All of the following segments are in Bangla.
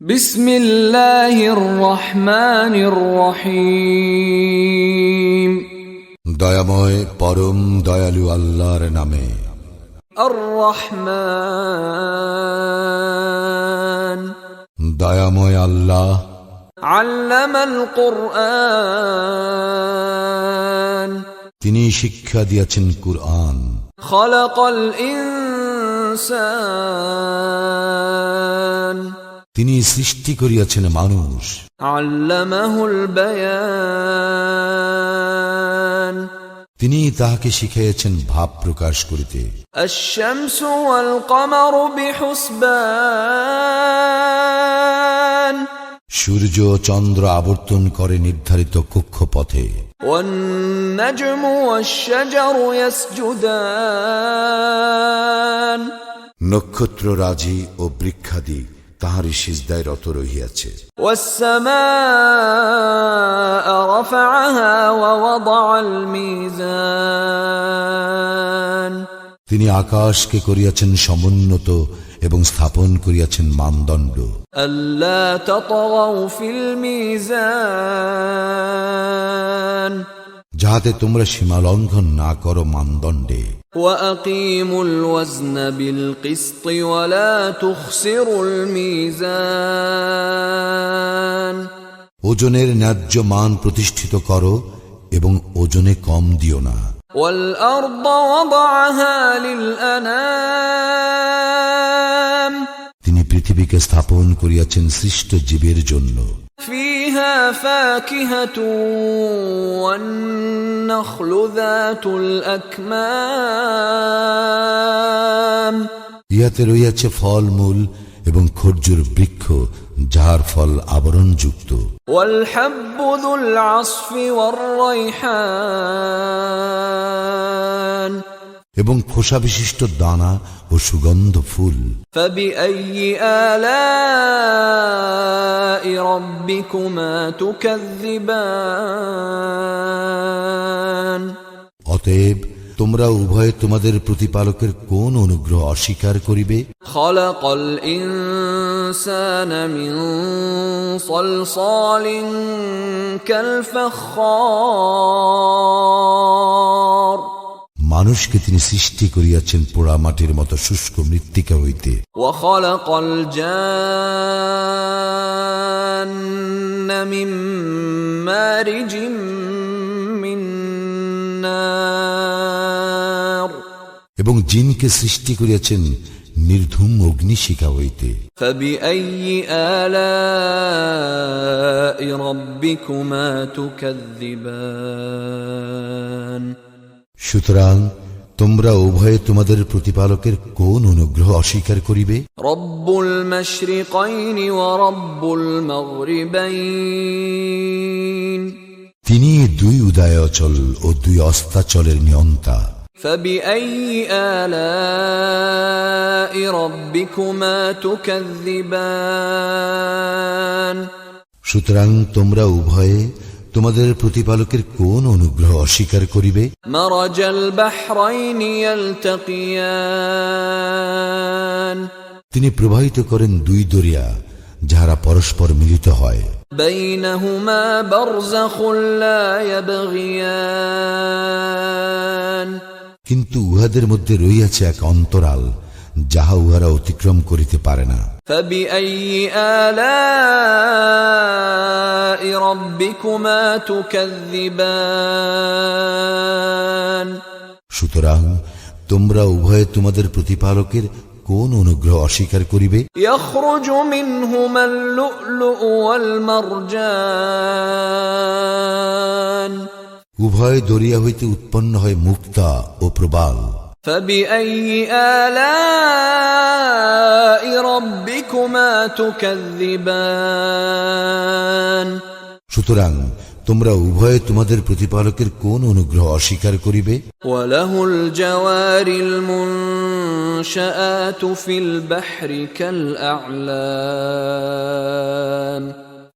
বিসমিল্লাহির রহমানির রহিম। দয়াময় পরম দয়ালু আল্লাহর নামে। আর দয়াময় আল্লাহ। আল্লামাল কোরআন। তিনি শিক্ষা দিয়েছেন কুরআন। খলাকাল ইনসান। তিনি সৃষ্টি করিয়াছেন মানুষ। তিনি তাহাকে শিখাইয়াছেন ভাব প্রকাশ করিতে। সূর্য চন্দ্র আবর্তন করে নির্ধারিত কক্ষপথে। নক্ষত্র রাজি ও বৃক্ষাদি তাহারই সিজদায় রত রহিয়াছে। তিনি আকাশকে করিয়াছেন সমুন্নত এবং স্থাপন করিয়াছেন মানদণ্ড। আল্লাহ যাহাতে তোমরা সীমা লঙ্ঘন না করো মানদণ্ডে وأقيموا الوزن بالقسط ولا تخسروا الميزان ওজনের ন্যায্য মান প্রতিষ্ঠিত করো এবং ওজনে কম দিও না والأرض وضعها للأنام তিনি পৃথিবীকে স্থাপন করিয়াছেন সৃষ্ট জীবের জন্য فيها فاكهة والنخل ذات الأكمام ইহাতে রইয়াছে ফলমূল এবং খর্জুর বৃক্ষ যাহার ফল আবরণযুক্ত والحب ذو العصف والريحان এবং খোসা বিশিষ্ট দানা ও সুগন্ধ ফুল فبأي آلاء ربكما تكذبان অতএব তোমরা উভয়ে তোমাদের প্রতিপালকের কোন অনুগ্রহ অস্বীকার করিবে خلق الإنسان من صلصال كالفخار মানুষকে তিনি সৃষ্টি করিয়াছেন পোড়া মাটির মতো শুষ্ক মৃত্তিকা হইতে। এবং জিনকে সৃষ্টি করিয়াছেন নির্ধুম অগ্নিশিখা হইতে। রব্বিকুমা তুকাদ্দিবান। সুতরাং তোমরা উভয়ে তোমাদের প্রতিপালকের কোন অনুগ্রহ অস্বীকার করিবে رب المشرقين ورب المغربين তিনি দুই উদয়াচল ও দুই অস্তাচলের নিয়ন্তা فبأي آلاء ربكما تكذبان সুতরাং তোমরা উভয়ে তোমাদের প্রতিপালকের কোন অনুগ্রহ অস্বীকার করিবে? তিনি প্রবাহিত করেন দুই দরিয়া যাহারা পরস্পর মিলিত হয়। কিন্তু উহাদের মধ্যে রইয়াছে এক অন্তরাল যাহা উহারা অতিক্রম করিতে পারে না। فبأي آلاء ربكما تكذبان সুতরাং তোমরা উভয়ে তোমাদের প্রতিপালকের কোন অনুগ্রহ অস্বীকার করিবে يخرج منهما اللؤلؤ والمرجان উভয় দরিয়া হইতে উৎপন্ন হয় মুক্তা ও প্রবাল فبأي آلاء ربكما تكذبان সুতরাং তোমরা উভয়ে তোমাদের প্রতিপালকের কোন অনুগ্রহ অস্বীকার করিবে?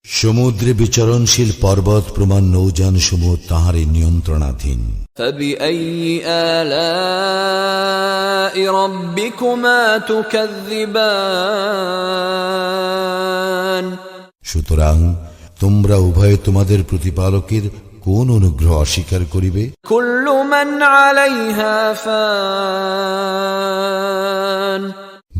সমুদ্রে বিচরণশীল পর্বত প্রমাণ নৌযান সমূহ তাহারে নিয়ন্ত্রণাধীন। فبأي آلاء ربكما تكذبان সুতরাং তোমরা উভয়ে তোমাদের প্রতিপালকের কোন অনুগ্রহ অস্বীকার করিবে كل من عليها فان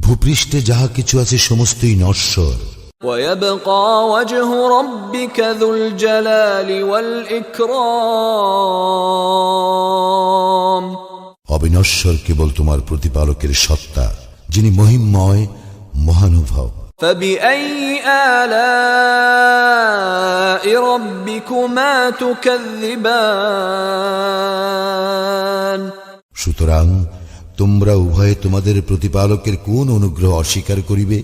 ভূপৃষ্ঠে যাহা কিছু আছে সমস্তই নশ্বর ويبقى وجه ربك ذو الجلال والإكرام অবিনশ্বর কেবল তোমার প্রতিপালকের সত্তা যিনি মহিমময় মহানুভব فبأي آلاء ربكما تكذبان সুতরাং তোমরা উভয়ে তোমাদের প্রতিপালকের কোন অনুগ্রহ অস্বীকার করিবে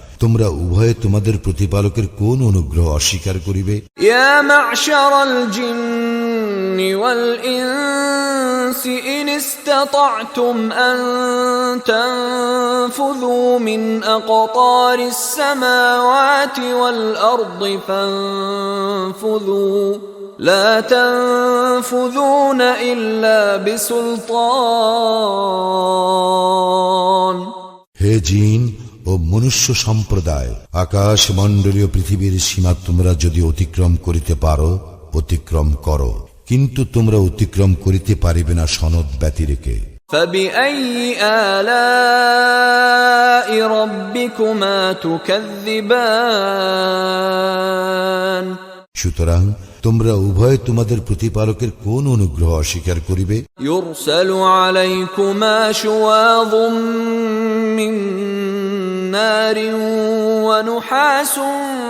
তোমরা উভয়ে তোমাদের প্রতিপালকের কোন অনুগ্রহ অস্বীকার করিবে يا معشر الجن والإنس إن استطعتم أن تنفذوا من أقطار السماوات والأرض فانفذوا لا تنفذون إلا بسلطان হে জিন ও মনুষ্য সম্প্রদায় আকাশ মণ্ডলীয় পৃথিবীর সীমা তোমরা যদি অতিক্রম করিতে পারো অতিক্রম করো। কিন্তু তোমরা অতিক্রম করিতে পারিবে না সনদ ব্যতি রেখে সুতরাং তোমরা উভয় তোমাদের প্রতিপালকের কোন অনুগ্রহ অস্বীকার করিবে? ইউরসালু আলাইকুমা শুয়াযুম মিন নারিন ওয়া নুহাসুন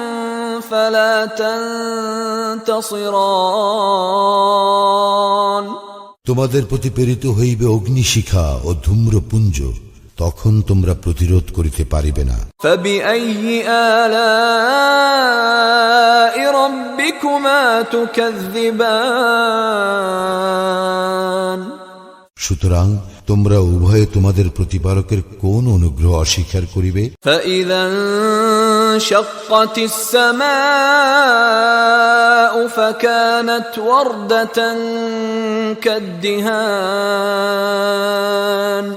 তোমাদের প্রতি প্রেরিত হইবে অগ্নিশিখা ও ধূম্রপুঞ্জ। তখন তোমরা প্রতিরোধ করিতে পারিবে না فبأي آلاء ربكما تكذبان সুতরাং তোমরা উভয়ে তোমাদের প্রতিপালকের কোন অনুগ্রহ অস্বীকার করিবে فإذا انشقت السماء فكانت وردة كالدهان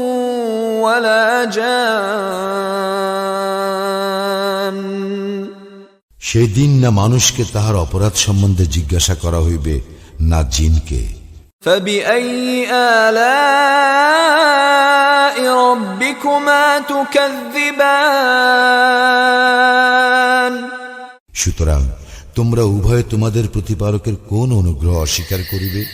ولا جان সেদিন না মানুষকে তাহার অপরাধ সম্বন্ধে জিজ্ঞাসা করা হইবে না জিনকে فبأي آلاء ربكما تكذبان সুতরাং তোমরা উভয়ে তোমাদের প্রতিপালকের কোন অনুগ্রহ অস্বীকার করিবে?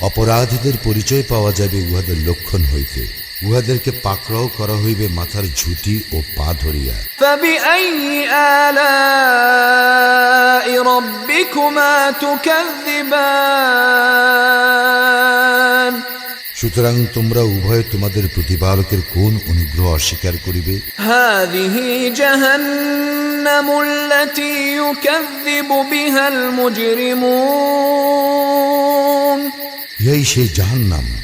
অপরাধীদের পরিচয় পাওয়া যাবে উহাদের লক্ষণ হইতে। উহাদেরকে পাকড়াও করা হইবে মাথার ঝুটি ও পা ধরিয়া। সুতরাং তোমরা উভয় তোমাদের প্রতিপালকের কোন অনুগ্রহ অস্বীকার করিবে? ইহাই সেই জাহান্নাম।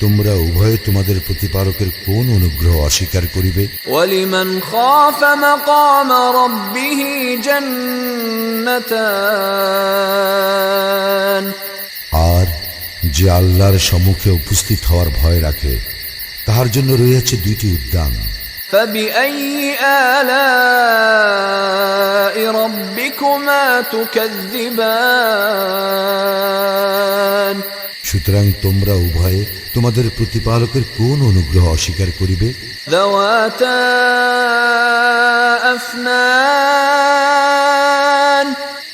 তোমরা উভয়ে তোমাদের প্রতিপারকের কোন অনুগ্রহ অস্বীকার করিবে? আর যে আল্লাহর সম্মুখে উপস্থিত হওয়ার ভয় রাখে তাহার জন্য রয়েছে দুইটি উদ্যান। সুতরাং তোমরা উভয়ে তোমাদের প্রতিপালকের কোন অনুগ্রহ অস্বীকার করিবে?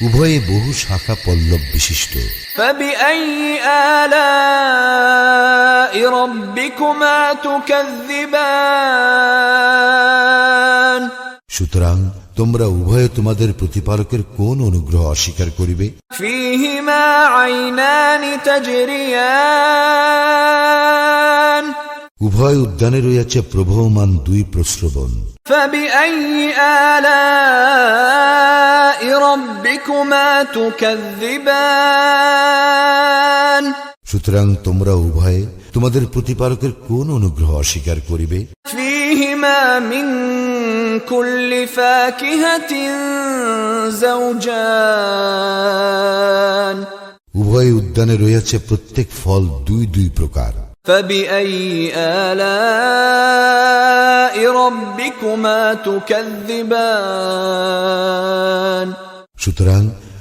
উভয়ে বহু শাখা পল্লব বিশিষ্ট। সুতরাং তোমরা উভয়ে তোমাদের প্রতিপালকের কোন অনুগ্রহ অস্বীকার করিবে فيهما عينان تجريان উভয় উদ্যানে রয়েছে প্রবহমান দুই প্রশ্রবণ فبأي آلاء ربكما تكذبان সুতরাং তোমরা উভয়ে তোমাদের প্রতিপালকের কোন অনুগ্রহ অস্বীকার করিবে? উভয় উদ্যানে রয়েছে প্রত্যেক ফল দুই দুই প্রকার। সুতরাং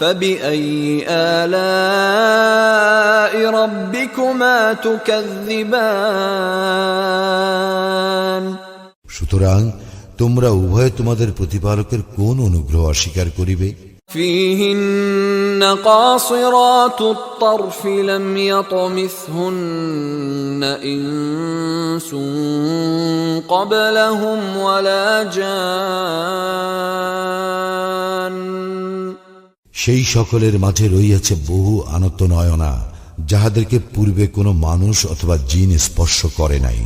فبأي آلاء ربكما تكذبان সুতরাং তোমরা উভয়ে তোমাদের প্রতিপালকের কোন অনুগ্রহ অস্বীকার করিবে فيهن قاصرات الطرف لم يطمثهن انس قبلهم ولا جان সেই সকলের মাঝে রইয়াছে বহু আনতনয়না যাহাদেরকে পূর্বে কোনো মানুষ অথবা জিন স্পর্শ করে নাই।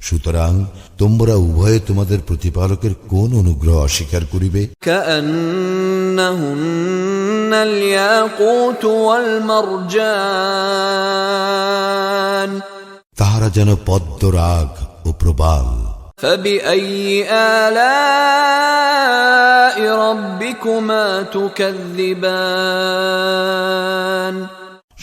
সুতরাং তোমরা উভয়ে তোমাদের প্রতিপালকের কোন অনুগ্রহ অস্বীকার করিবে? কান্নাহুন্নাল ইয়াকুত তাহারা যেন পদ্মরাগ ও প্রবাল فبأي آلاء ربكما تكذبان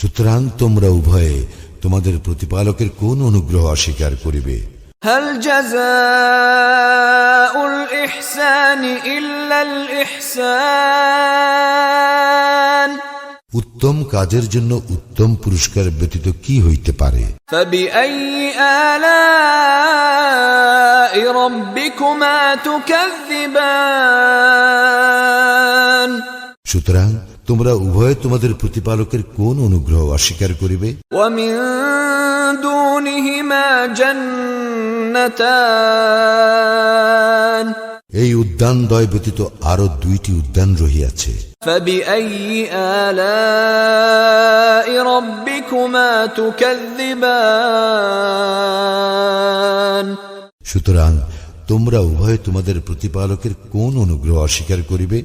সুতরাং তোমরা উভয়ে তোমাদের প্রতিপালকের কোন অনুগ্রহ অস্বীকার করিবে هل جزاء الإحسان إلا الإحسان উত্তম কাজের জন্য উত্তম পুরস্কার ব্যতীত কি হইতে পারে? সুতরাং তোমরা উভয় তোমাদের প্রতিপালকের কোন অনুগ্রহ অস্বীকার করিবে? দুনিহিমা জন্নতান এই উদ্যান দয় ব্যতীত আরও দুইটি উদ্যান রহিয়াছে। সুতরাং তোমরা উভয়ে তোমাদের প্রতিপালকের কোন অনুগ্রহ অস্বীকার করিবে?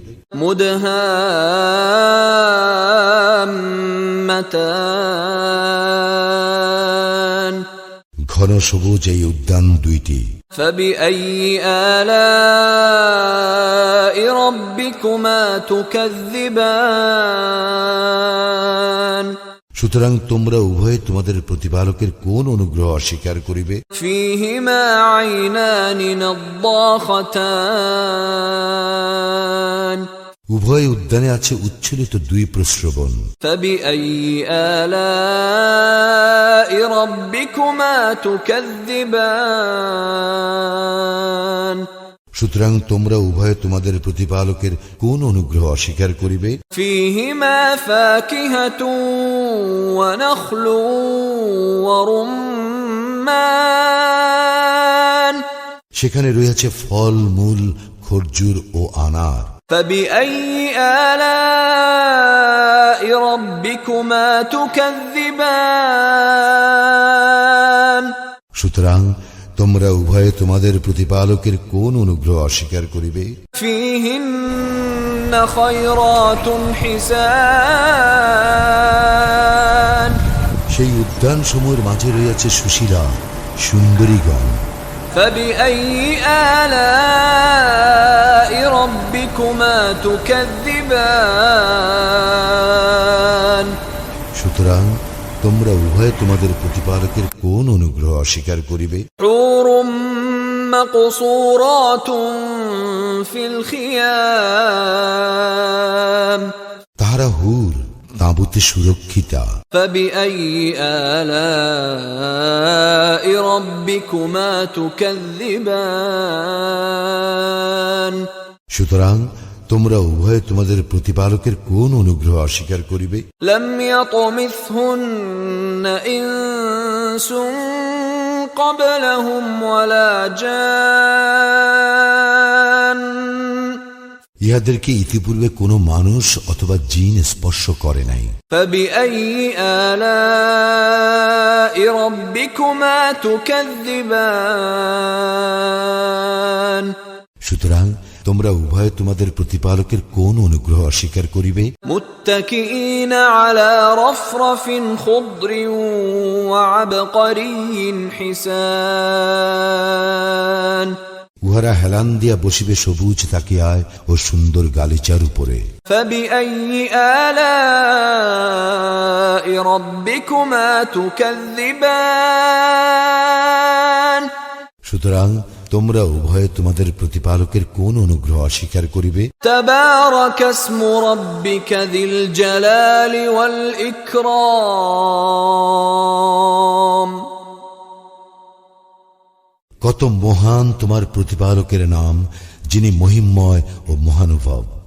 ঘন সবুজ এই উদ্যান দুইটি। فبأي آلاء ربكما تكذبان সুতরাং তোমরা উভয়ে তোমাদের প্রতিপালকের কোন অনুগ্রহ অস্বীকার করিবে فيهما عينان نضاختان উভয় উদ্যানে আছে উচ্ছলিত দুই প্রশ্রবণ। সুতরাং তোমরা উভয় তোমাদের প্রতিপালকের কোন অনুগ্রহ অস্বীকার করিবে? সেখানে রয়েছে ফল মূল খরজুর ও আনার। فبأي آلاء ربكما تكذبان সুতরাং তোমরা উভয়ে তোমাদের প্রতিপালকের কোন অনুগ্রহ অস্বীকার করিবে فيهن خيرات حسان সেই উদ্যান সমূহের মাঝে রয়েছে সুশীলা সুন্দরীগণ فبأي آلاء ربكما تكذبان সুতরাং তোমরা উভয়ে তোমাদের প্রতিপালকের কোন অনুগ্রহ অস্বীকার করিবে حور مقصورات في الخيام তাহারা হুর তাঁবুতে সুরক্ষিতা فبأي آلاء ربكما تكذبان সুতরাং তোমরা উভয়ে তোমাদের প্রতিপালকের কোন অনুগ্রহ অস্বীকার করিবে لم يطمثهن إنس قبلهم ولا جان ইহাদেরকে ইতিপূর্বে কোন মানুষ অথবা জিন স্পর্শ করে নাই। সুতরাং তোমরা উভয় তোমাদের প্রতিপালকের কোন অনুগ্রহ অস্বীকার করিবে? মুত্তাকিনা উহারা হেলান দিয়া বসিবে সবুজ তাকিয়ায় ও সুন্দর গালিচার উপরে। সুতরাং তোমরা উভয়ে তোমাদের প্রতিপালকের কোন অনুগ্রহ অস্বীকার করিবে? জালালি ওয়াল ইকরাম কত মহান তোমার প্রতিপালকের নাম যিনি মহিমময় ও মহানুভব।